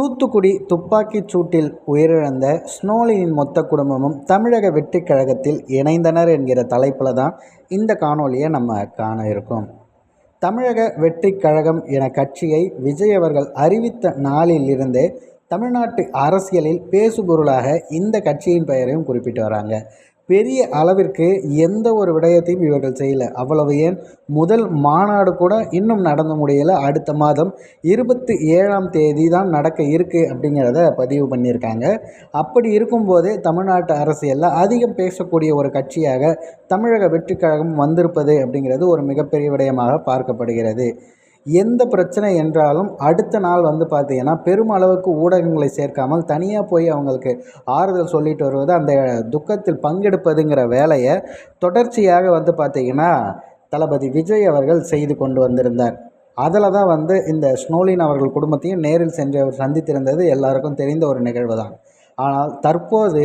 தூத்துக்குடி துப்பாக்கிச் சூட்டில் உயிரிழந்த ஸ்னோலினின் மொத்த குடும்பமும் தமிழக வெற்றிக் கழகத்தில் இணைந்தனர் என்கிற தலைப்பில் தான் இந்த காணொலியை நம்ம காண இருக்கோம். தமிழக வெற்றிக் கழகம் என கட்சியை விஜய் அவர்கள் அறிவித்த நாளிலிருந்தே தமிழ்நாட்டு அரசியலில் பேசுபொருளாக இந்த கட்சியின் பெயரையும் குறிப்பிட்டு வராங்க. பெரிய அளவிற்கு எந்த ஒரு விடயத்தையும் இவர்கள் செய்யலை. அவ்வளவு ஏன்? முதல் மாநாடு கூட இன்னும் நடந்து முடியலை. அடுத்த மாதம் இருபத்தி ஏழாம் தேதி தான் நடக்க இருக்குது அப்படிங்கிறத பதிவு பண்ணியிருக்காங்க. அப்படி இருக்கும்போதே தமிழ்நாட்டு அரசியலில் அதிகம் பேசக்கூடிய ஒரு கட்சியாக தமிழக வெற்றிக்கழகம் வந்திருப்பது அப்படிங்கிறது ஒரு மிகப்பெரிய விடயமாக பார்க்கப்படுகிறது. எந்த பிரச்சனை என்றாலும் அடுத்த நாள் வந்து பார்த்திங்கன்னா பெருமளவுக்கு ஊடகங்களை சேர்க்காமல் தனியாக போய் அவங்களுக்கு ஆறுதல் சொல்லிட்டு வருவது அந்த துக்கத்தில் பங்கெடுப்பதுங்கிற வேலையை தொடர்ச்சியாக வந்து பார்த்திங்கன்னா தளபதி விஜய் அவர்கள் செய்து கொண்டு வந்திருந்தார். அதில் தான் வந்து இந்த ஸ்னோலின் அவர்கள் குடும்பத்தையும் நேரில் சென்று அவர் சந்தித்திருந்தது எல்லாருக்கும் தெரிந்த ஒரு நிகழ்வு தான் ஆனால் தற்போது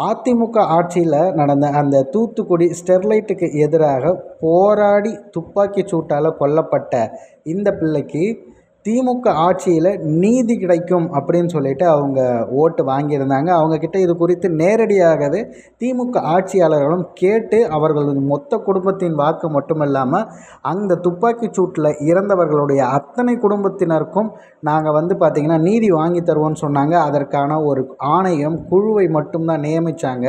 அதிமுக ஆட்சியில் நடந்த அந்த தூத்துக்குடி ஸ்டெர்லைட்டுக்கு எதிராக போராடி துப்பாக்கிச் சூட்டால் கொல்லப்பட்ட இந்த பிள்ளைக்கு திமுக ஆட்சியில் நீதி கிடைக்கும் அப்படின்னு சொல்லிட்டு அவங்க ஓட்டு வாங்கியிருந்தாங்க. அவங்கக்கிட்ட இது குறித்து நேரடியாகவே திமுக ஆட்சியாளர்களும் கேட்டு அவர்களது மொத்த குடும்பத்தின் வாக்கு மட்டுமல்லாமல் அந்த துப்பாக்கி சூட்டில் இறந்தவர்களுடைய அத்தனை குடும்பத்தினருக்கும் நாங்கள் வந்து பார்த்திங்கன்னா நீதி வாங்கி தருவோம்னு சொன்னாங்க. அதற்கான ஒரு ஆணையம் குழுவை மட்டும்தான் நியமித்தாங்க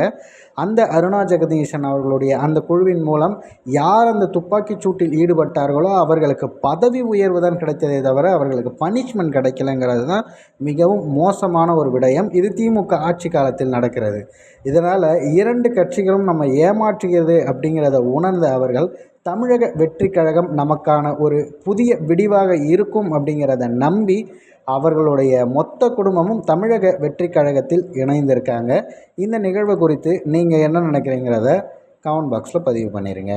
அந்த அருணா ஜெகதீஷன் அவர்களுடைய அந்த குழுவின் மூலம் யார் அந்த துப்பாக்கிச் சூட்டில் ஈடுபட்டார்களோ அவர்களுக்கு பதவி உயர்வு தான் கிடைத்ததே தவிர அவர்களுக்கு பனிஷ்மெண்ட் கிடைக்கலங்கிறது தான் மிகவும் மோசமான ஒரு விடயம். இது திமுக ஆட்சி காலத்தில் நடக்கிறது. இதனால் இரண்டு கட்சிகளும் நம்ம ஏமாற்றுகிறது அப்படிங்கிறத உணர்ந்த அவர்கள் தமிழக வெற்றி கழகம் நமக்கான ஒரு புதிய விடிவாக இருக்கும் அப்படிங்கிறத நம்பி அவர்களுடைய மொத்த குடும்பமும் தமிழக வெற்றி கழகத்தில் இணைந்திருக்காங்க. இந்த நிகழ்வு குறித்து நீங்கள் என்ன நினைக்கிறீங்கிறத கமெண்ட் பாக்ஸில் பதிவு பண்ணிடுங்க